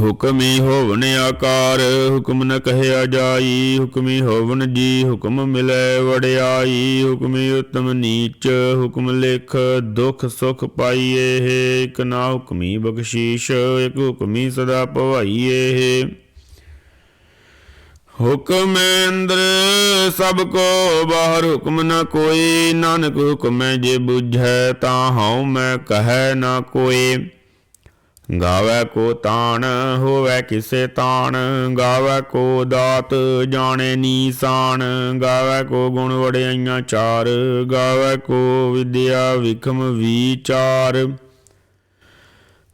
ਹੁਕਮੀ ਹੋਵਨ ਆਕਾਰ, ਹੁਕਮ ਨ ਕਹਿਆ ਜਾਈ, ਹੁਕਮੀ ਹੋਵਨ ਜੀ, ਹੁਕਮ ਮਿਲੈ ਵੜਿਆਈ ਹੁਕਮੀ ਉਤਮ ਨੀਚ, ਹੁਕਮ ਲਿਖ ਦੁਖ ਸੁਖ ਪਾਈਏ ਇਕ ਨਾ ਹੁਕਮੀ ਬਖਸ਼ੀਸ਼, ਇਕ ਹੁਕਮੀ ਸਦਾ ਭਵਾਈਏ ਹੁਕਮ ਅੰਦਰ ਸਭ ਕੋ ਬਾਹਰ ਹੁਕਮ ਨ ਕੋਈ, ਨਾਨਕ ਹੁਕਮੈ ਜੇ ਬੁਝੈ ਤਾਂ ਹਉ ਮੈਂ ਕਹੈ ਨਾ ਕੋਈ। ਗਾਵੇ ਕੋ ਤਾਣ, ਹੋਵੇ ਕਿਸੇ ਤਾਣ। ਗਾਵੇ ਕੋ ਦਾਤ, ਜਾਣੇ ਨੀਸਾਨ ਗਾਵੇ ਕੋ ਗੁਣ ਵੜਿਆਈਆਂ ਚਾਰ। ਗਾਵੇ ਕੋ ਵਿਦਿਆ ਵਿਖਮ ਵਿਚਾਰ।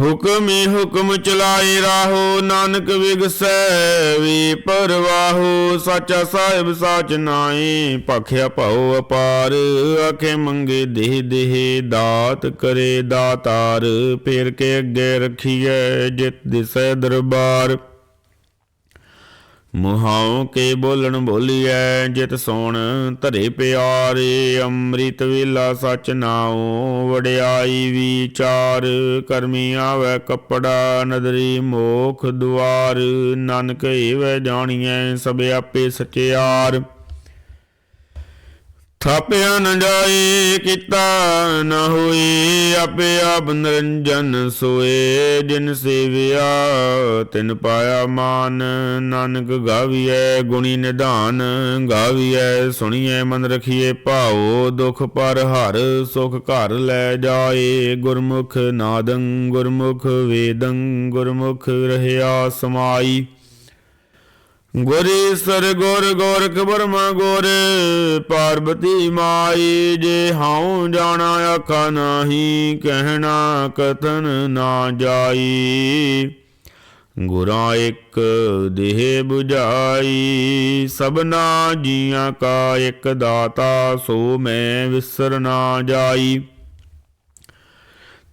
ਹੁਕਮੀ ਹੁਕਮ ਚਲਾਏ ਰਾਹੋ, ਨਾਨਕ ਵਿਗਸੈ ਵੀ ਪਰਵਾਹੋ, ਸਾਚਾ ਸਾਹਿਬ ਸਾਚ ਨਾਏ ਭਖਿਆ ਭਉ ਅਪਾਰ, ਆਖੇ ਮੰਗੇ ਦੇਹ ਦੇਹ, ਦਾਤ ਕਰੇ ਦਾਤਾਰ, ਫੇਰ ਕੇ ਅੱਗੇ ਰਖੀਐ ਜਿਤ ਦਿਸੈ ਦਰਬਾਰ। ਮੁਹਾਉ ਕੇ ਬੋਲਣ ਬੋਲੀਐ, ਜਿਤ ਸੋਣ ਧਰੇ ਪਿਆਰੇ, ਅੰਮ੍ਰਿਤ ਵੇਲਾ ਸਚ ਨਾਉ, ਵਡਿਆਈ ਵਿਚਾਰ, ਕਰਮੀ ਆਵੇ ਕਪੜਾ, ਨਦਰੀ ਮੋਖ ਦੁਆਰ, ਨਾਨਕ ਏਵੈ ਜਾਣੀਐ, ਸਭ ਆਪੇ ਸਚਿਆਰ। ਥਾਪਿਆ ਨ ਜਾਏ, ਕੀਤਾ ਨ ਹੋਈ ਆਪੇ ਆਪ ਨਿਰੰਜਨ ਸੋਏ। ਜਿਨ ਸੇਵਿਆ, ਤਿਨ ਪਾਇਆ ਮਾਨ। ਨਾਨਕ ਗਾਵੀਐ ਗੁਣੀ ਨਿਧਾਨ, ਗਾਵੀਐ ਸੁਣੀਐ ਮਨ ਰਖੀਏ ਭਾਉ। ਦੁਖ ਪਰ ਹਰ ਸੁਖ ਘਰ ਲੈ ਜਾਏ। ਗੁਰਮੁਖ ਨਾਦੰ ਗੁਰਮੁਖ ਵੇਦੰ, ਗੁਰਮੁਖ ਰਹਿਆ ਸਮਾਈ। ਗੁਰੀ ਸਰ ਗੁਰ ਗੋਰਖ ਬਰਮਾ ਗੁਰ, ਪਾਰਬਤੀ ਮਾਈ ਜੇ ਹਉ ਜਾਣਾ ਆਖਾ ਨਾਹੀ, ਕਹਿਣਾ ਕਥਨ ਨਾ ਜਾਈ। ਗੁਰਾਂ ਇੱਕ ਦੇਹ 부ਝਾਈ ਸਭਨਾ ਜੀਆਂ ਕਾ ਇੱਕ ਦਾਤਾ, ਸੋ ਮੈਂ ਵਿਸਰ ਨਾ ਜਾਈ।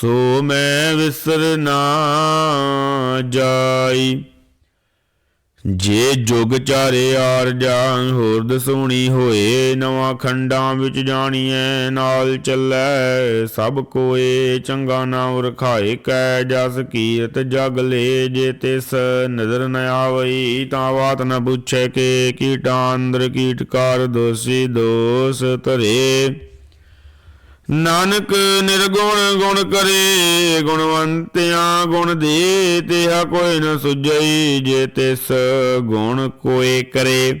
ਸੋ ਮੈਂ ਵਿਸਰ ਨਾ ਜਾਈ। ਜੇ ਜੁਗ ਚਾਰੇ ਆਰ ਜਾਨ ਹੋਰ ਦਸੂਣੀ ਹੋਏ, ਨਵਾਂ ਖੰਡਾਂ ਵਿੱਚ ਜਾਣੀਐ, ਨਾਲ ਚੱਲੈ ਸਭ ਕੋਏ, ਚੰਗਾ ਨਾਮ ਰਖਾਏ, ਕੈ ਜਸ ਕੀਰਤ ਜਗ ਲੈ, ਜੇ ਤਿਸ ਨਜ਼ਰ ਨ ਆਵਈ, ਤਾਂ ਬਾਤ ਨ ਪੁੱਛੇ ਕੇ ਕੀਟਾਂ ਅੰਦਰ ਕੀਟਕਾਰ ਦੋਸੀ ਦੋਸ ਧਰੇ। ਨਾਨਕ ਨਿਰਗੁਣ ਗੁਣ ਕਰੇ, ਗੁਣਵੰਤਿਆਂ ਗੁਣ ਦੇ ਤਿਹਾ ਕੋਈ ਨ ਸੁਜਈ ਜੇ ਤਿਸ ਗੁਣ ਕੋਏ ਕਰੇ।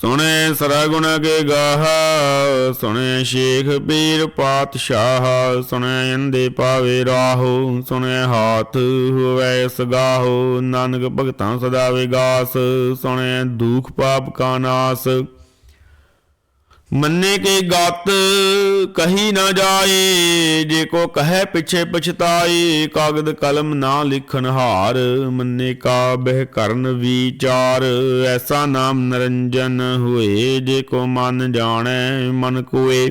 ਸੁਣੇ ਸਰਗੁਣ ਕੇ ਗਾਹ, ਸੁਣੇ ਸ਼ੇਖ ਪੀਰ ਪਾਤਸ਼ਾਹ, ਸੁਣੇ ਅੰਦੇ ਪਾਵੇ ਰਾਹੋ, ਸੁਣੇ ਹਾਥ ਹੋਵੇ ਸਗਾਹੋ ਨਾਨਕ ਭਗਤਾਂ ਸਦਾ ਵਿਗਾਸ, ਸੁਣੇ ਦੁਖ ਪਾਪ ਕਾ ਨਾਸ। ਮੰਨੇ ਕੇ ਗਤ ਕਹੀ ਨਾ ਜਾਏ, ਜੇ ਕੋ ਕਹੈ ਪਿਛੇ ਪਛਤਾਏ, ਕਾਗਦ ਕਲਮ ਨਾ ਲਿਖਣ ਹਾਰ, ਮੰਨੇ ਕਾ ਬਹਿ ਕਰਨ ਵਿਚਾਰ, ਐਸਾ ਨਾਮ ਨਰੰਜਨ ਹੋਏ, ਜੇ ਕੋ ਮਨ ਜਾਣੈ ਮਨ ਕੋਏ।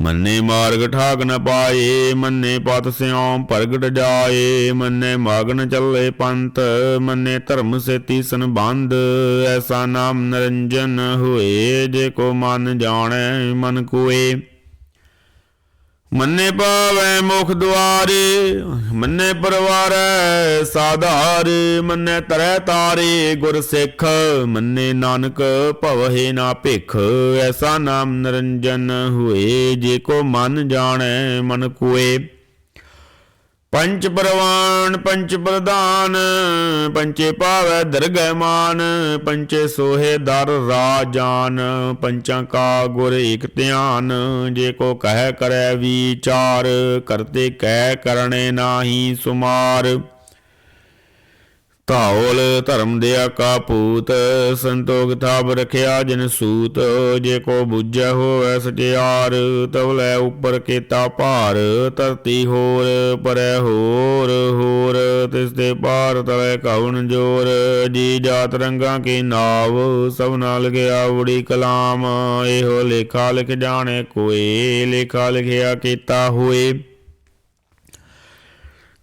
ਮੰਨੇ ਮਾਰਗ ਠਾਕ ਨ ਪਾਏ, ਮੰਨੇ ਪਤ ਸਿਉ ਪ੍ਰਗਟ ਜਾਏ, ਮੰਨੇ ਮਾਗਨ ਚੱਲੇ ਪੰਥ, ਮੰਨੇ ਧਰਮ ਸੇਤੀ ਸੰਬੰਧ, ਐਸਾ ਨਾਮ ਨਿਰੰਜਨ ਹੋਏ, ਜੇ ਕੋ ਮਨ ਜਾਣੈ ਮਨ ਕੋਏ। ਮੰਨੇ ਪਾਵੈ ਮੁਖ ਦੁਆਰੇ, ਮੰਨੇ ਪਰਵਾਰੈ ਸਾਧਾਰ, ਮੰਨੇ ਤਰੈ ਤਾਰੇ ਗੁਰ ਸਿੱਖ, ਮੰਨੇ ਨਾਨਕ ਭਵਹਿ ਨਾ ਭਿਖ, ਐਸਾ ਨਾਮ ਨਿਰੰਜਨ ਹੋਏ, ਜੇ ਕੋ ਮਨ ਜਾਣੈ ਮਨ ਕੋਏ। ਪੰਚ ਪ੍ਰਵਾਨ, ਪੰਚ ਪ੍ਰਧਾਨ, ਪੰਚੇ ਪਾਵੈ ਦਰਗਹਿ ਮਾਨ, ਪੰਚੇ ਸੋਹੇ ਦਰ ਰਾਜਾਨ, ਪੰਚਾਂ ਕਾ ਗੁਰ ਏਕ ਧਿਆਨ, ਜੇ ਕੋ ਕਹਿ ਕਰੈ ਵਿਚਾਰ, ਕਰਤੇ ਕਹਿ ਕਰਨੇ ਨਾਹੀ ਸੁਮਾਰ। ਧੌਲ ਧਰਮ ਦਿਆ ਕਾ ਭੂਤ, ਸੰਤੋਖ ਥਾਪ ਰਖਿਆ ਜਨ ਸੂਤ, ਜੇ ਕੋ ਬੁੱਝੈ ਹੋਵੈ ਸਚਿਆਰ ਤਵਲੇ ਉੱਪਰ ਕੀਤਾ ਭਾਰ, ਧਰਤੀ ਹੋਰ ਪਰੈ ਹੋਰ ਹੋਰ ਤਿਸ ਦੇ ਪਾਰ ਤਲੇ ਕਵਨ ਜੋਰ, ਜੀ ਜਾਤ ਰੰਗਾਂ ਕੀ ਨਾਵ, ਸਭ ਨਾਲ ਗਿਆ ਉੜੀ ਕਲਾਮ, ਇਹੋ ਲੇਖਾ ਲਿਖ ਜਾਣੇ ਕੋਏ, ਲੇਖਾ ਲਿਖਿਆ ਕੀਤਾ ਹੋਏ।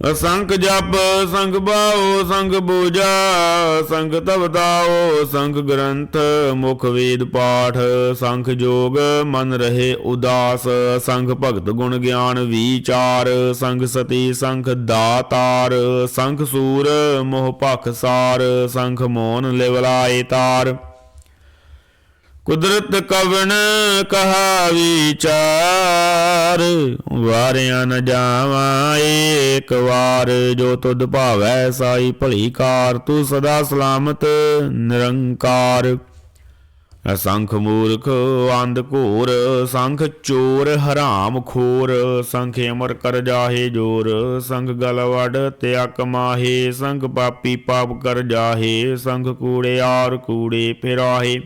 ਅਸੰਖ ਜਪ, ਸੰਗ ਬਾਓ, ਸੰਗ ਬੂਜਾ ਸੰਗ ਤਵਤਾਓ ਸੰਗ ਗ੍ਰੰਥ, ਮੁਖ ਵੇਦ ਪਾਠ ਸੰਖ ਜੋਗ, ਮਨ ਰਹੇ ਉਦਾਸ, ਸੰਗ ਭਗਤ ਗੁਣ ਗਿਆਨ ਵਿਚਾਰ, ਸੰਗ ਸਤੀ ਸੰਖ ਦਾਤਾਰ ਸੰਖ ਸੂਰ, ਮੋਹ ਭਖ ਸਾਰ ਸੰਖ ਮੋਨ ਲਿਵਲਾਏ ਤਾਰ। ਕੁਦਰਤ ਕਵਣ ਕਹਾ ਵਿਚਾਰ ਵਾਰਿਆ ਨ ਜਾਵਾਂ ਏਕ ਵਾਰ, ਜੋ ਤੁਧ ਭਾਵੈ ਸਾਈ ਭਲੀ ਕਾਰ, ਤੂੰ ਸਦਾ ਸਲਾਮਤ ਨਿਰੰਕਾਰ। ਅਸੰਖ ਮੂਰਖ, ਅੰਧ ਘੋਰ, ਸੰਖ ਚੋਰ, ਹਰਾਮ ਖੋਰ, ਸੰਖ ਅਮਰ ਕਰ ਜਾਹੇ ਜੋਰ ਸੰਗ ਗਲ ਵੜ ਤਿਆਕ ਮਾਹੇ ਸੰਗ ਪਾਪੀ ਪਾਪ ਕਰ ਜਾਹੇ ਸੰਘ ਕੂੜੇ ਆਰ ਕੂੜੇ ਫਿਰਾਹੇ।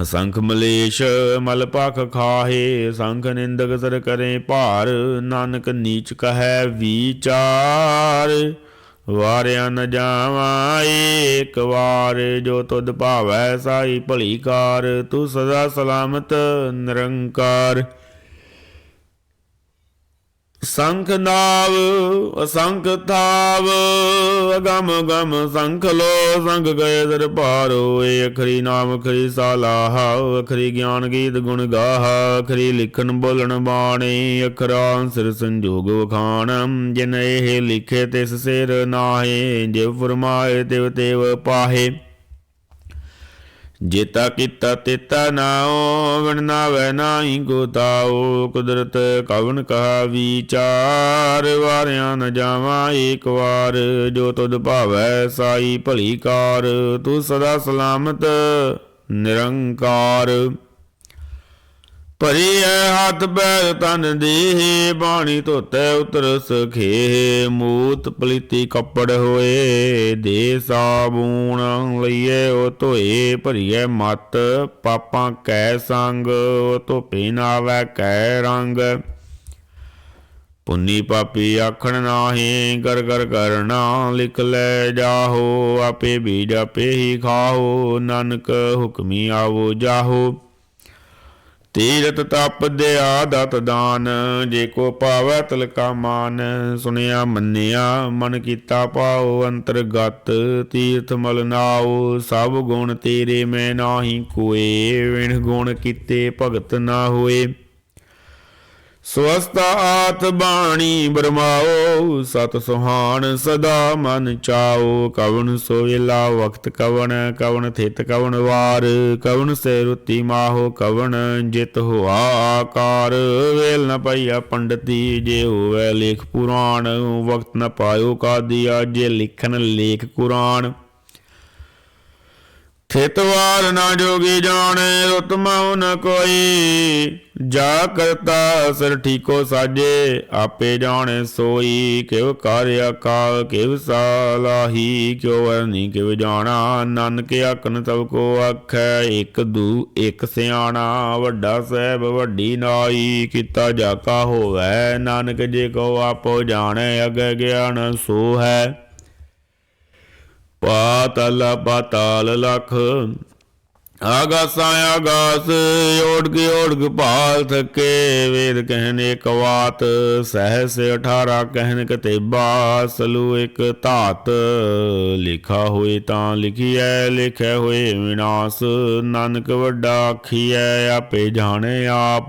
ਅਸੰਖ ਮਲੇਸ਼ ਮਲ ਪਖ ਖਾਹੇ, ਸੰਖ ਨਿੰਦਕ ਸਰ ਕਰੇ ਭਾਰ, ਨਾਨਕ ਨੀਚ ਕਹੈ ਵਿਚਾਰ। ਵਾਰਿਆ ਨ ਜਾਵਾਂ ਏਕ ਵਾਰ ਜੋ ਤੁਧ ਭਾਵੈ ਸਾਈ ਭਲੀ ਕਾਰ, ਤੂੰ ਸਦਾ ਸਲਾਮਤ ਨਿਰੰਕਾਰ। ਸੰਖ ਨਾਵ, ਅਸੰਖ ਥਾਵ, ਅਗਮ ਗਮ ਸੰਖ ਲੋ ਸੰਖ ਗਏ ਦਰ ਪਾਰੋ ਏ ਅਖਰੀ ਨਾਮ, ਅਖਰੀ ਸਾਲਾਹ ਅਖਰੀ ਗਿਆਨ ਗੀਤ ਗੁਣ ਗਾਹ, ਅਖਰੀ ਲਿਖਣ ਬੋਲਣ ਬਾਣੀ, ਅਖਰਾਂ ਸਿਰ ਸੰਜੋਗ ਵਖਾਣ, ਜਿਨ ਇਹ ਲਿਖੇ ਤਿਸ ਸਿਰ ਨਾਹੇ ਜਿਵ ਫਰਮਾਏ ਤਿਵ ਤੇਵ ਪਾਹੇ। ਜੇਤਾ ਕੀਤਾ ਤੇਤਾ ਨਾਉ ਵਿਣ ਨਾਵੈ ਨਾਹੀ ਕੋ ਤਾਉ ਕੁਦਰਤ ਕਵਨ ਕਹਾ ਵਿਚਾਰ, ਵਾਰਿਆਂ ਨ ਜਾਵਾਂ ਏਕ ਵਾਰ। ਜੋ ਤੁਧ ਭਾਵੈ ਸਾਈ ਭਲੀ ਕਾਰ, ਤੂੰ ਸਦਾ ਸਲਾਮਤ ਨਿਰੰਕਾਰ। ਭਰੀ ਹੈ ਹੱਥ ਪੈਰ ਤਨ ਦੇਹ ਬਾਣੀ ਧੋਤੈ ਉਤਰ ਸਖੇ ਮੂਤ ਪਲੀਤੀ ਕੱਪੜ ਹੋਏ, ਦੇ ਸਾਬੂਣ ਲਈਏ, ਉਹ ਧੋਏ ਭਰੀਐ ਮਤ, ਪਾਪਾਂ ਕੈ ਸੰਗ, ਉਹ ਧੋਪੇ ਨਾਵੈ ਕੈ ਰੰਗ। ਪੁੰਨੀ ਪਾਪੀ ਆਖਣ ਨਾਹੀ ਕਰ ਕਰ ਕਰਨਾ ਲਿਖ ਲੈ ਜਾਹੋ, ਆਪੇ ਬੀਜ ਆਪੇ ਹੀ ਖਾਓ ਨਾਨਕ ਹੁਕਮੀ ਆਵੋ ਜਾਹੋ। ਤੀਰਤ ਤਪ ਦਿਆ ਦਤ ਦਾਨ, ਜੇ ਕੋ ਪਾਵੈ ਤਲਕਾ ਮਾਨ। ਸੁਨਿਆ, ਮੰਨਿਆ, ਮਨ ਕੀਤਾ ਪਾਉ ਅੰਤਰਗਤ। ਤੀਰਥ ਮਲ ਨਾਉ, ਸਭ ਗੁਣ ਤੇਰੇ ਮੈਂ ਨਾਹੀ ਕੋਏ। ਵਿਣ ਗੁਣ ਕੀਤੇ ਭਗਤ ਨਾ ਹੋਏ। ਸਵਸਤਾ ਆਤ ਬਾਣੀ ਬਰਮਾਓ, ਸਤ ਸੁਹਾਣ ਸਦਾ ਮਨ ਚਾਓ। ਕਵਨ ਸੋਇਲਾ ਵਕਤ ਕਵਣ ਕਵਣ ਥਿਤ ਕਵਣ ਵਾਰ। ਕਵਣ ਸੇ ਰੁਤੀ ਮਾਹੋ, ਕਵਣ ਜਿਤ ਹੋਆ ਆਕਾਰ। ਵੇਲ ਨ ਪਈਆ ਪੰਡਤੀ, ਜੇ ਹੋਵੇ ਲੇਖ ਪੁਰਾਣ। ਵਕਤ ਨ ਪਾਇਓ ਕਾਦੀਆ, ਜੇ ਲਿਖਨ ਲੇਖ ਕੁਰਾਨ। ਥਿਤਵਾਰ ਨਾ ਜੋਗੀ ਜਾਣੇ ਰਤਮਾਉ ਨ ਕੋਈ। ਜਾ ਕਰਤਾ ਸਰ ਠੀਕੋ ਸਾਜੇ, ਆਪੇ ਜਾਣੇ ਸੋਈ। ਕਿਵ ਕਾਰਿਆ ਕਾ ਕਿਵ ਸਾਲਾਹੀ ਕਿਉ ਵਰਨੀ ਕਿਵ ਜਾਣਾ, ਨਾਨਕ ਆਖਨ ਤਬ ਕੋ ਆਖੈ। ਇੱਕ ਦੂ, ਇਕ ਸਿਆਣਾ, ਵੱਡਾ ਸਹਿਬ, ਵੱਡੀ ਨਾਈ। ਕੀਤਾ ਜਾਕਾ ਹੋਵੈ, ਨਾਨਕ ਜੇ ਕੋ ਆਪੋ ਜਾਣੈ, ਅਗੈ ਗਿਆਨ ਸੋ ਹੈ ਪਾਤਲ ਪਾਤਾਲ ਲਖ। ਆਗਾਸਾਂ ਆਗਾਸ ਓੜ ਕੇ ਓੜ ਕੇ ਭਾਲ ਥਕੇ ਵੇਦ ਕਹਿਨ ਇੱਕ ਵਾਤ, ਸਹਸ 18 ਕਹਿਨ ਕਤੇਬਾ ਸਲੂ ਇੱਕ ਧਾਤ। ਲਿਖਾ ਹੋਏ ਤਾਂ ਲਿਖੀਐ, ਲਿਖੈ ਹੋਏ ਵਿਨਾਸ਼, ਨਾਨਕ ਵੱਡਾ ਆਖੀਐ, ਆਪੇ ਜਾਣੇ ਆਪ।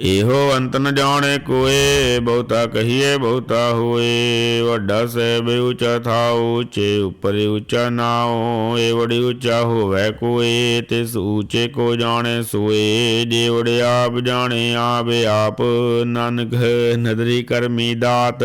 ਇਹੋ ਅੰਤ ਨ ਜਾਣੇ ਕੋਏ, ਬਹੁਤਾ ਕਹੀਏ ਬਹੁਤਾ ਹੋਏ। ਵੱਡਾ ਸਹਿਬ ਉੱਚਾ ਥਾਉ, ਉੱਚੇ ਉਪਰ ਉੱਚਾ ਨਾਉ। ਏ ਵੜੀ ਉੱਚਾ ਹੋਵੇ ਕੋਏ ਤਿਸ ਉਚੇ ਕੋ ਜਾਣੇ ਸੋਏ। ਜੇ ਵੜੇ ਆਪ ਜਾਣੇ ਆਪ ਆਪ। ਨਾਨਕ ਨਦਰੀ ਕਰਮੀ ਦਾਤ।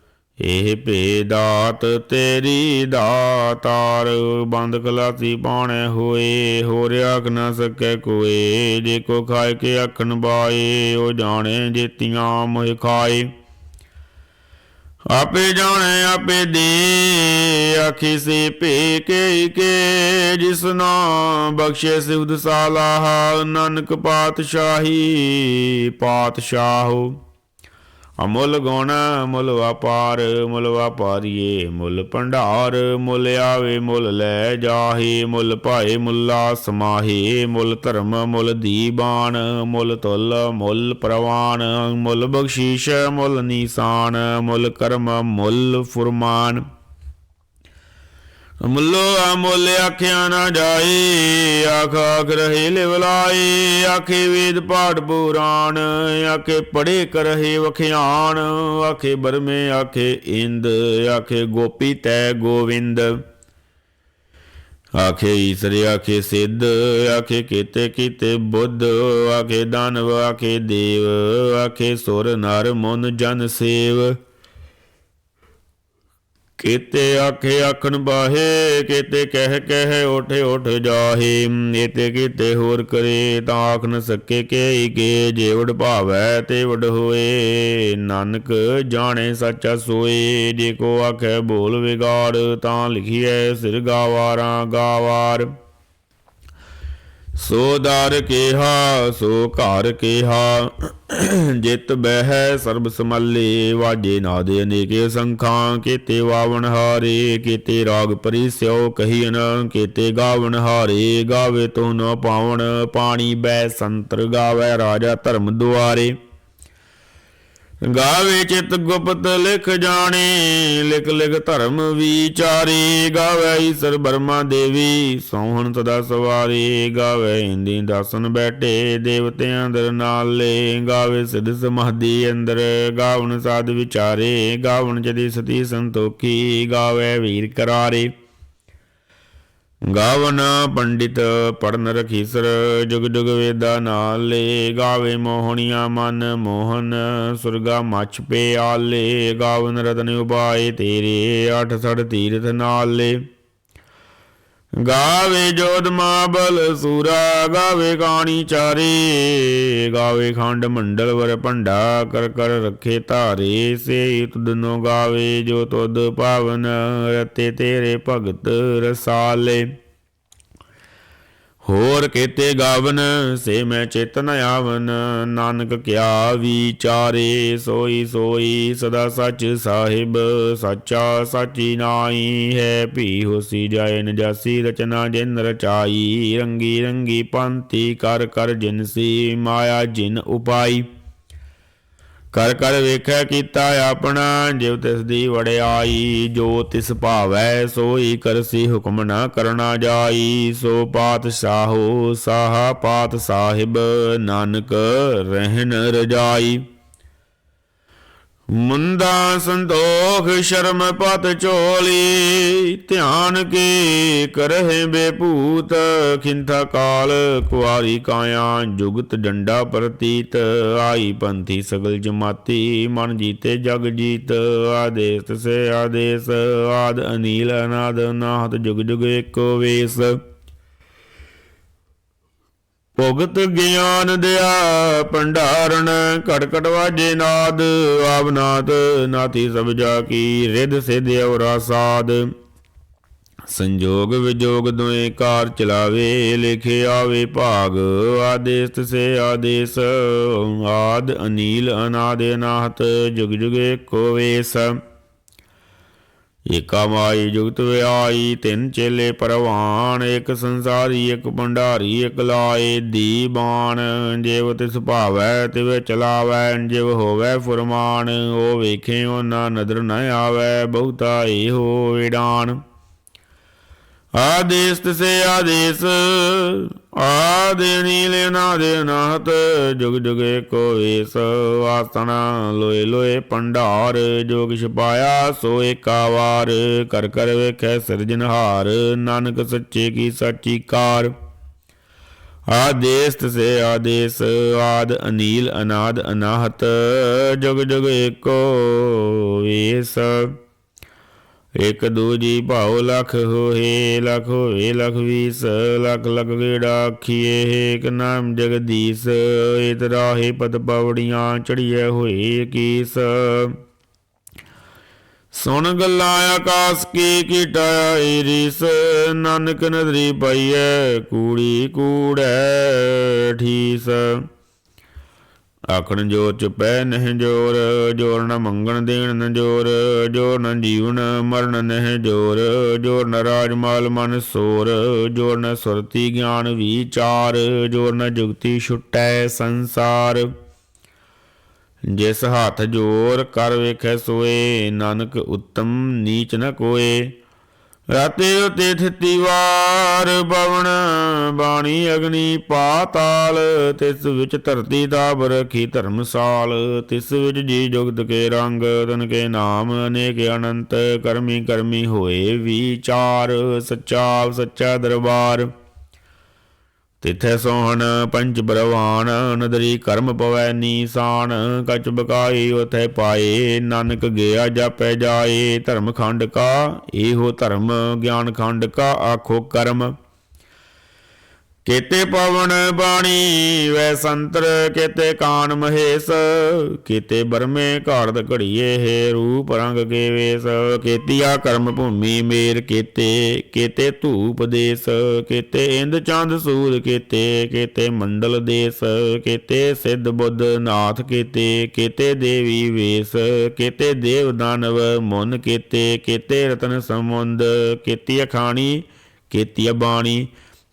ਇਹ ਭੇਦਾਤ ਤੇਰੀ ਦਾਤਾਰ, ਬੰਦ ਕਲਾਸੀ ਪਾਣੇ ਹੋਏ ਹੋ ਰਿਆ ਕ ਨ ਸਕੈ ਕੋਏ, ਜੇ ਕੋ ਖਾਏ ਕੇ ਅਖਣ ਬਾਏ, ਉਹ ਜਾਣੇ ਜੇਤੀਆਂ ਮੋਹ ਖਾਏ। ਆਪੇ ਜਾਣੇ, ਆਪੇ ਦੇ, ਆਖੀ ਸੇ ਭੇ ਕੇ ਕੇ ਜਿਸ ਨਾ ਬਖਸ਼ੇ ਸਿਵਦ ਸਾਲਾਹ, ਨਾਨਕ ਪਾਤਸ਼ਾਹੀ ਪਾਤਸ਼ਾਹੋ। ਅਮੁੱਲ ਗੁਣ ਮੁੱਲ ਵਪਾਰ ਮੁੱਲ ਵਪਾਰੀਏ, ਮੁੱਲ ਭੰਡਾਰ, ਮੁੱਲ ਆਵੇ, ਮੁੱਲ ਲੈ ਜਾਹੇ, ਮੁੱਲ ਭਾਏ, ਮੁੱਲਾ ਸਮਾਹੇ, ਮੁੱਲ ਧਰਮ, ਮੁੱਲ ਦੀਬਾਨ, ਮੁੱਲ ਤੁਲ, ਮੁੱਲ ਪ੍ਰਵਾਨ, ਮੁੱਲ ਬਖਸ਼ੀਸ਼, ਮੁੱਲ ਨੀਸਾਨ, ਮੁੱਲ ਕਰਮ, ਮੁੱਲ ਫੁਰਮਾਨ। ਮੁੱਲੋ ਅਮੁੱਲ ਆਖਿਆ ਨਾ ਜਾਏ, ਆਖ ਆਖ ਰਹੇ ਲਿਵਲਾਏ ਆਖੇ ਵੇਦ ਪਾਠ ਪੁਰਾਣ ਆਖੇ ਪੜੇ ਕਰਹੇ ਵਖਿਆਣ ਆਖੇ ਬਰਮੇ, ਆਖੇ ਇੰਦ, ਆਖੇ ਗੋਪੀ ਤੈ ਗੋਵਿੰਦ। ਆਖੇ ਈਸਰੇ, ਆਖੇ ਸਿੱਧ, ਆਖੇ ਕੀਤੇ ਕੀਤੇ ਬੁੱਧ, ਆਖੇ ਦਾਨਵ, ਆਖੇ ਦੇਵ, ਆਖੇ ਸੁਰ ਨਰ ਮਨ ਜਨ ਸੇਵ। ਕੀਤੇ ਆਖੇ ਆਖਣ ਬਾਹੇ, ਕੀਤੇ ਕਹਿ ਕਹਿ ਉਠੇ ਉਠ ਜਾਹੇ। ਏਤੇ ਕੀਤੇ ਹੋਰ ਕਰੇ ਤਾਂ ਆਖ ਨ ਸਕੇ ਕੇ ਕੇ ਜੇਵੜ ਭਾਵੈ ਤੇ ਵਡ ਹੋਏ। ਨਾਨਕ ਜਾਣੇ ਸੱਚਾ ਸੋਏ, ਜੇ ਕੋ ਆਖੇ ਬੋਲ ਵਿਗਾੜ ਤਾਂ ਲਿਖੀਐ ਸਿਰ ਗਾਵਾਰਾਂ ਗਾਵਾਰ। ਸੋ ਦਰ ਕੇਹਾ, ਸੋ ਘਰ ਕੇਹਾ। ਜਿਤ ਬਹਿ ਸਰਬ ਸਮੱਲੇ ਵਾਜੇ ਨਾਦੇ ਅਨੇਕੇ ਸੰਖਾਂ, ਕੀਤੇ ਵਾਵਣ ਹਾਰੇ, ਕੀਤੇ ਰਾਗ ਪਰਿਸਿਓ ਕਹੀਨ, ਕੀਤੇ ਗਾਵਣ ਹਾਰੇ, ਗਾਵੇ ਤੋ ਨ ਪਾਵਣ, ਪਾਣੀ ਬੈ ਸੰਤਰ ਗਾਵੇ ਰਾਜਾ ਧਰਮ ਦੁਆਰੇ। ਗਾਵੇ ਚਿਤ ਗੁਪਤ ਲਿਖ ਜਾਣੇ, ਲਿਖ ਲਿਖ ਧਰਮ ਵਿਚਾਰੇ। ਗਾਵੇ ਈਸਰ ਬਰਮਾ ਦੇਵੀ, ਸੋਹਣ ਸਦਾ ਸਵਾਰੀ। ਗਾਵੇ ਹਿੰਦੀ ਦਾਸਨ ਬੈਠੇ, ਦੇਵਤਿਆਂ ਅੰਦਰ ਨਾਲੇ। ਗਾਵੇ ਸਿਧ ਸਮਾਧੀ ਅੰਦਰ, ਗਾਵਣ ਸਾਧ ਵਿਚਾਰੇ। ਗਾਵਣ ਜਦੀ ਸਤੀ ਸੰਤੋਖੀ, ਗਾਵੇ ਵੀਰ ਕਰਾਰੇ। ਗਾਵਨ ਪੰਡਿਤ ਪੜਨ ਰਖੀਸਰ, ਜੁਗ ਜੁਗ ਵੇਦਾ ਨਾਲੇ ਗਾਵੇ ਮੋਹਣੀਆਂ ਮਨ ਮੋਹਨ, ਸੁਰਗਾ ਮਛ ਪੇ ਆਲੇ ਗਾਵਨ ਰਤਨ ਉਬਾਏ ਤੇਰੇ, ਅਠ ਸੜ ਤੀਰਥ ਨਾਲੇ। ਗਾਵੇ ਜੋਧ ਮਾਬਲ, ਸੂਰਾ ਗਾਵੇ ਕਾਣੀ ਚਾਰੇ, ਗਾਵੇ ਖੰਡ ਮੰਡਲ ਵਰ ਭੰਡਾ, ਕਰ ਕਰ ਰੱਖੇ ਧਾਰੇ, ਸੇ ਤੁਦਨੋ ਗਾਵੇ ਜੋ ਤੁਦ ਪਾਵਨ, ਰਤੇ ਤੇਰੇ ਭਗਤ ਰਸਾਲੇ। ਹੋਰ ਕੀਤੇ ਗਾਵਨ, ਸੇ ਮੈਂ ਚੇਤਨ ਆਵਨ। ਨਾਨਕ ਕਿਆ ਵਿਚਾਰੇ, ਸੋਈ ਸੋਈ ਸਦਾ ਸੱਚ ਸਾਹਿਬ। ਸੱਚਾ ਸਾਚੀ ਨਾਈ ਹੈ, ਭੀ ਹੋਸੀ ਜਾਏ ਨਜਾਸੀ ਰਚਨਾ ਜਿਨ ਰਚਾਈ। ਰੰਗੀ ਰੰਗੀ ਪੰਥੀ ਕਰ ਕਰ ਜਿਨਸੀ ਮਾਇਆ ਜਿਨ ਉਪਾਈ। ਕਰ ਕਰ ਵੇਖੈ ਕੀਤਾ ਆਪਣਾ ਜਿਵ ਤਿਸ ਦੀ ਵੜਿਆਈ ਜੋ ਤਿਸ ਭਾਵੈ, ਸੋਈ ਕਰਸੀ ਹੁਕਮ ਨਾ ਕਰਨਾ ਜਾਈ। ਸੋ ਪਾਤ ਪਾਤਸ਼ਾਹੋ, ਸਾਹਾ ਪਾਤ ਸਾਹਿਬ, ਨਾਨਕ ਰਹਿਣ ਰਜਾਈ। ਮੁੰਦਾ ਸੰਤੋਖ ਸ਼ਰਮ ਪਤ ਝੋਲੀ ਧਿਆਨ ਕੇ ਕਰਹਿ ਬੇਭੂਤ, ਖਿੰਥਾ ਕਾਲ ਕੁਆਰੀ ਕਾਇਆ, ਜੁਗਤ ਡੰਡਾ ਪ੍ਰਤੀਤ, ਆਈ ਪੰਥੀ ਸਗਲ ਜਮਾਤੀ, ਮਨ ਜੀਤੇ ਜਗ ਜੀਤ, ਆਦੇਸ ਸੇ ਆਦੇਸ, ਆਦ ਅਨੀਲ ਅਨਾਦ ਨਾਹਤ ਜੁਗ ਜੁਗ ਏਕੋ ਵੇਸ। ਭੁਗਤ ਗਿਆਨ ਦਿਆ ਭੰਡਾਰਨ ਘਟ ਘਟ ਵਾਜੇ ਨਾਦ, ਆਵਨਾਤ ਨਾਤੀ ਸਭ ਜਾ ਕੀ ਰਿੱਧ ਸਿਧ ਔਰਾ ਸਾਦ। ਸੰਜੋਗ ਵਿਜੋਗ ਦੋਏ ਕਾਰ ਚਲਾਵੇ, ਲਿਖੇ ਆਵੇ ਭਾਗ ਆਦੇਸ ਸੇ ਆਦੇਸ, ਆਦ ਅਨੀਲ ਅਨਾਦ ਅਨਾਹਤ ਜੁਗ ਜੁਗੇ ਕੋਵੇਸ਼ ਵੇਸ। ਏਕਾ ਮਾਈ ਜੁਗਤ ਵਿਆਈ ਤਿੰਨ ਚੇਲੇ ਪਰਵਾਨ, ਇੱਕ ਸੰਸਾਰੀ, ਇੱਕ ਭੰਡਾਰੀ, ਇੱਕ ਲਾਏ ਦੀਬਾਨ ਜਿਵ ਤਿਸ ਭਾਵੈ, ਤਿਵ ਚਲਾਵੈ, ਜਿਵ ਹੋਵੈ ਫੁਰਮਾਨ, ਉਹ ਵੇਖੇ ਉਹਨਾਂ ਨਦਰ ਨ ਆਵੈ, ਬਹੁਤਾ ਏ ਇਹੋ ਵਿਡਾਨ। ਆਦੇਸ ਤਸੇ ਆਦੇਸ ਆਦੇ ਨੀਲ ਨਾਦੇ ਨਾਹਤ ਜੁਗ ਜੁਗ ਏਕੋ ਵੇਸ ਆਸਣਾ। ਲੋਏ ਲੋਏ ਪੰਡਾਰ, ਜੋਗ ਛਪਾਇਆ ਸੋ ਏਕਾਵਾਰ ਕਰ ਕਰ ਵੇਖੈ ਸਿਰਜਨਹਾਰ ਨਾਨਕ ਸੱਚੇ ਕੀ ਸਾਚੀ ਕਾਰ। ਆਦੇਸ ਸੇ ਆਦੇਸ, ਆਦ ਅਨੀਲ ਅਨਾਦ ਅਨਾਹਤ, ਜੁਗ ਜੁਗ ਏਕੋ ਵੇਸ ਇਕ ਦੂਜੀ ਭਾਉ ਲਖ ਹੋਏ ਲਖ ਹੋਏ, ਲਖ ਵੀਸ, ਲਖ ਲਖ ਗੇੜਾ ਆਖੀਏ ਇਕ ਨਾਮ ਜਗਦੀਸ਼ ਇਤ ਰਾਹੇ ਪਦ ਪਵੜੀਆਂ ਚੜੀਏ ਹੋਏ ਕੀਸ। ਸੁਣ ਗੱਲਾਂ ਆਕਾਸ ਕੀ ਕੀਟਾਇਆ ਈਰਿਸ ਨਾਨਕ ਨਦਰੀ ਪਈਐ, ਕੂੜੀ ਕੂੜੈ ਠੀਸ। ਆਖਣ ਜੋਰ ਚੁਪੈ ਨਹਿ ਜੋਰ ਜੋਰ ਨ ਮੰਗਣ ਦੇਣ ਨ ਜੋਰ ਜੋਰ ਨ ਜੀਵਨ ਮਰਨ ਨਹਿ ਜੋਰ ਜੋਰ ਨ ਰਾਜ ਮਾਲ ਮਨ ਸੋਰ, ਜੋਰ ਨ ਸੁਰਤੀ ਗਿਆਨ ਵਿਚਾਰ, ਜੋਰ ਨ ਜੁਗਤੀ ਛੁਟੈ ਸੰਸਾਰ। ਜਿਸ ਹੱਥ ਜੋਰ ਕਰ ਵੇਖੈ ਸੋਏ, ਨਾਨਕ ਉਤਮ ਨੀਚ ਨ ਕੋਏ। ਰਾਤੇ ਉਤੇ ਥਿਤੀ ਵਾਰ ਪਵਨ ਬਾਣੀ ਅਗਨੀ ਪਾਤਾਲ, ਤਿਸ ਵਿੱਚ ਧਰਤੀ ਦਾ ਬਰਖੀ ਧਰਮਸਾਲ, ਤਿਸ ਵਿੱਚ ਜੀ ਜੁਗਤ ਕੇ ਰੰਗ, ਤਨ ਕੇ ਨਾਮ ਅਨੇਕ ਅਨੰਤ, ਕਰਮੀ ਕਰਮੀ ਹੋਏ ਵਿਚਾਰ ਸੱਚਾ ਸੱਚਾ ਦਰਬਾਰ। ਤਿਥੈ ਸੋਹਣ ਪੰਜ ਬਰਵਾਨ, ਨਦਰੀ ਕਰਮ ਪਵੈ ਨੀਸਾਨ, ਕਚ ਬਕਾਈ ਉਥੈ ਪਾਏ, ਨਾਨਕ ਗਿਆ ਜਾਪੈ ਜਾਏ, ਧਰਮ ਖੰਡ ਕਾ, ਇਹੋ ਧਰਮ, ਗਿਆਨ ਖੰਡ ਕਾ, ਆਖੋ ਕਰਮ। ਕੇਤੇ ਪਵਨ ਬਾਣੀ, ਵੈ ਸੰਤਰ ਕੇਤੇ ਕਾਨ ਮਹੇਸ਼। ਕੇਤੇ ਬਰਮੇ ਘਾੜਦ ਘੜੀਏ ਹੈ ਰੂਪ ਰੰਗ ਕੇ ਵੇਸ। ਕੇਤੀਆ ਕਰਮ ਭੂਮੀ ਮੇਰ ਕੇਤੇ ਕੇਤੇ ਧੂਪ ਦੇਸ। ਕੇਤੇ ਇੰਦ ਚੰਦ ਸੂਰ ਕੇਤੇ ਕੇਤੇ ਮੰਡਲ ਦੇਸ। ਕੇਤੇ ਸਿੱਧ ਬੁੱਧ ਨਾਥ ਕੇਤੇ ਕੇਤੇ ਦੇਵੀ ਵੇਸ। ਕੇਤੇ ਦੇਵ ਦਾਨਵ ਮੁਨ ਕੇਤੇ ਕੇਤੇ ਰਤਨ ਸਮੁੰਦ ਕੇਤੀ ਅਖਾਣੀ, ਕੇਤੀ ਬਾਣੀ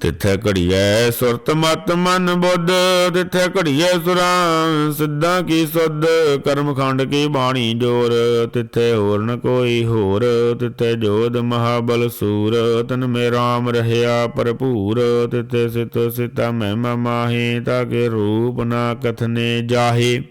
ਤਿੱਥੈ ਘੜੀਐ ਸੁਰਤ ਮਤ ਮਨ ਬੁੱਧ, ਤਿੱਥੈ ਘੜੀਐ ਸੁਰਾਂ ਸਿੱਧਾਂ ਕੀ ਸੁਧ, ਕਰਮ ਖੰਡ ਕੀ ਬਾਣੀ ਜੋਰ, ਤਿੱਥੈ ਹੋਰ ਨ ਕੋਈ ਹੋਰ, ਤਿੱਥੈ ਜੋਧ ਮਹਾਬਲ ਸੂਰ, ਤਨ ਮੇ ਰਾਮ ਰਹਿਆ ਭਰਪੂਰ, ਤਿੱਥੈ ਸਿਤ ਸਿਤਾ ਮਹਿਮਾ ਮਾਹੀ ਤਾਕੇ ਰੂਪ ਨਾ ਕਥਨੇ ਜਾਹੇ।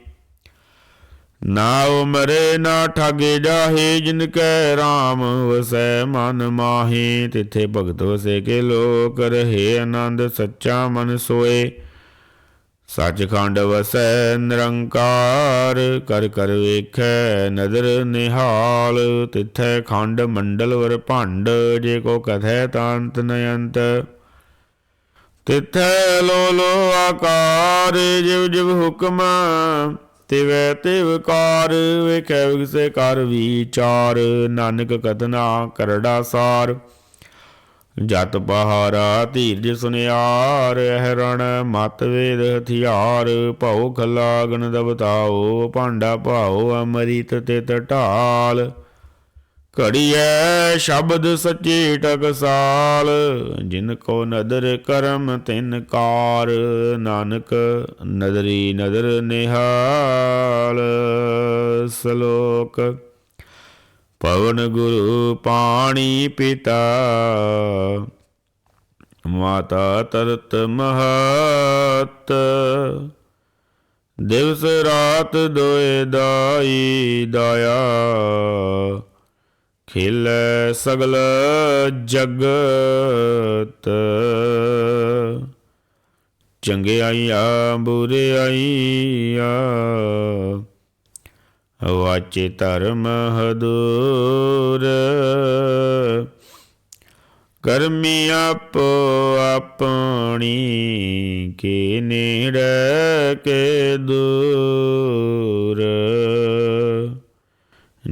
ਨਾ ਉਮਰੇ ਨਾ ਠਾਗੇ ਜਾਹੇ, ਜਿਨ ਕੈ RAM ਵਸੈ ਮਨ ਮਾਹੀ। ਤਿਥੇ ਭਗਤ ਵਸੇ ਕੇ ਲੋਕ ਰਹੇ ਆਨੰਦ, ਸੱਚਾ ਮਨ ਸੋਏ। ਸੱਚਖੰਡ ਵਸੈ ਨਿਰੰਕਾਰ, ਕਰ ਕਰ ਵੇਖੈ ਨਦਰ ਨਿਹਾਲ। ਤਿਥੈ ਖੰਡ ਮੰਡਲ ਵਰ ਭੰਡ, ਜੇ ਕੋ ਕਥੈ ਤਾਂਤ ਨਯੰਤ ਤਿਥੈ ਲੋ ਲੋ ਆਕਾਰ, ਜਿਵ ਜਿਵ ਹੁਕਮ ਤਿਵੈ ਤਿਵ ਕਾਰ, ਵੇਖੈ ਵਿਗਸੇ ਕਰ ਵਿਚਾਰ, ਨਾਨਕ ਕਥਨਾ ਕਰੜਾ ਸਾਰ। ਜਤ ਬਹਾਰਾ ਧੀਰਜ ਸੁਨਿਆਰ ਇਹ ਰਣ ਮਤ ਵੇਦ ਹਥਿਆਰ, ਭਉ ਖਲਾ ਗਣ ਦਬਤਾਓ, ਭਾਂਡਾ ਭਾਉ ਅਮ੍ਰਿਤ ਤੇ ਢਾਲ। ਘੜੀਐ ਸ਼ਬਦ ਸੱਚੀ ਟਕਸਾਲ ਜਿਨ ਕੋ ਨਦਰ ਕਰਮ ਤਿਨ ਕਾਰ, ਨਾਨਕ ਨਦਰੀ ਨਦਰ ਨਿਹਾਲ। ਸ਼ਲੋਕ, ਪਵਨ ਗੁਰੂ ਪਾਣੀ ਪਿਤਾ, ਮਾਤਾ ਤਰਤ ਮਹਤ। ਦਿਵਸ ਰਾਤ ਦੋਏ ਦਾਈ ਦਾਇਆ ਖਿਲੈ ਸਗਲ ਜਗਤ। ਚੰਗਿਆਈਆ ਬੁਰਿਆਈਆ ਵਾਚੇ ਧਰਮ ਹਦੂਰ। ਕਰਮੀ ਆਪ ਆਪਣੀ ਕੇ ਨੇੜੇ ਕੇ ਦੂਰ।